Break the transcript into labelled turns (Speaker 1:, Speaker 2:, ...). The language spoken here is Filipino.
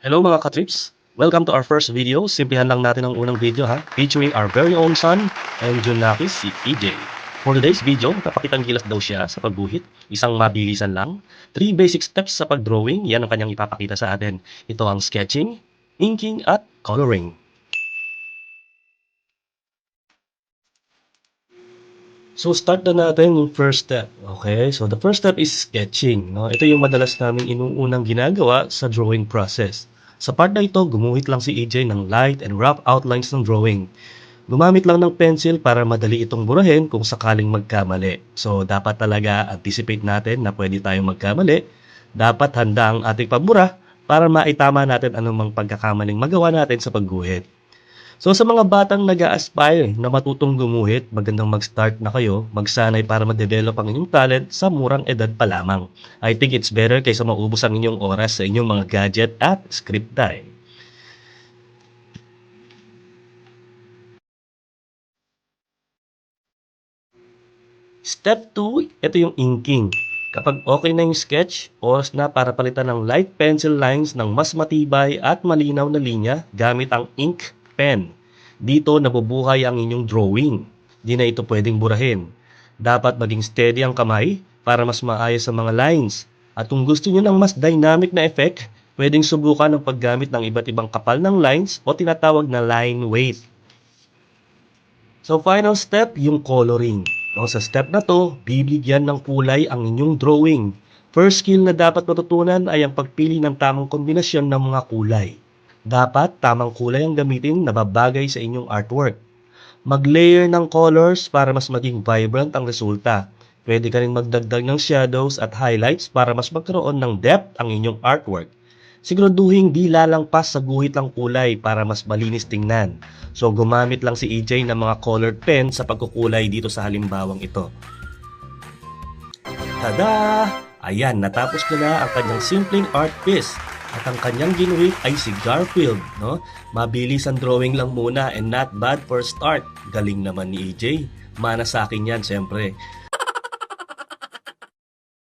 Speaker 1: Hello mga katrips! Welcome to our first video. Simplihan lang natin ang unang video ha. Featuring our very own son and Junakis, si EJ. For today's video, napakitang gilas daw siya sa pagguhit. Isang mabilisan lang. Three basic steps sa pagdrawing. Yan ang kanyang ipapakita sa atin. Ito ang sketching, inking, at coloring. So start na natin yung first step. Okay? So the first step is sketching. No? Ito yung madalas namin inuunang ginagawa sa drawing process. Sa part na ito, gumuhit lang si EJ ng light and rough outlines ng drawing. Gumamit lang ng pencil para madali itong burahin kung sakaling magkamali. So dapat talaga anticipate natin na pwede tayong magkamali. Dapat handa ang ating pabura para maitama natin anumang pagkakamaling magawa natin sa pagguhit. So sa mga batang nag aspire na matutong gumuhit, magandang mag-start na kayo, magsanay para ma-develop ang inyong talent sa murang edad pa lamang. I think it's better kaysa maubos ang inyong oras sa inyong mga gadget at script time. Step 2, ito yung inking. Kapag okay na yung sketch, oras na para palitan ng light pencil lines ng mas matibay at malinaw na linya gamit ang ink pen. Dito nabubuhay ang inyong drawing. Di na ito pwedeng burahin. Dapat maging steady ang kamay para mas maayos ang mga lines. At kung gusto nyo ng mas dynamic na effect, pwedeng subukan ang paggamit ng iba't ibang kapal ng lines o tinatawag na line weight. So final step, yung coloring. No, sa step na to, bibigyan ng kulay ang inyong drawing. First skill na dapat matutunan ay ang pagpili ng tamang kombinasyon ng mga kulay. Dapat tamang kulay ang gamitin na babagay sa inyong artwork. Mag-layer ng colors para mas maging vibrant ang resulta. Pwede ka rin magdagdag ng shadows at highlights para mas magkaroon ng depth ang inyong artwork. Siguraduhin di lalangpas sa guhit ng kulay para mas malinis tingnan. So gumamit lang si EJ ng mga colored pen sa pagkukulay dito sa halimbawang ito. Tada! Ayan, natapos ko na ang kanyang simpleng art piece. At ang kanyang ginuhit ay si Garfield, no? Mabilis ang drawing lang muna and not bad for start. Galing naman ni EJ. Mana sa akin yan, siyempre.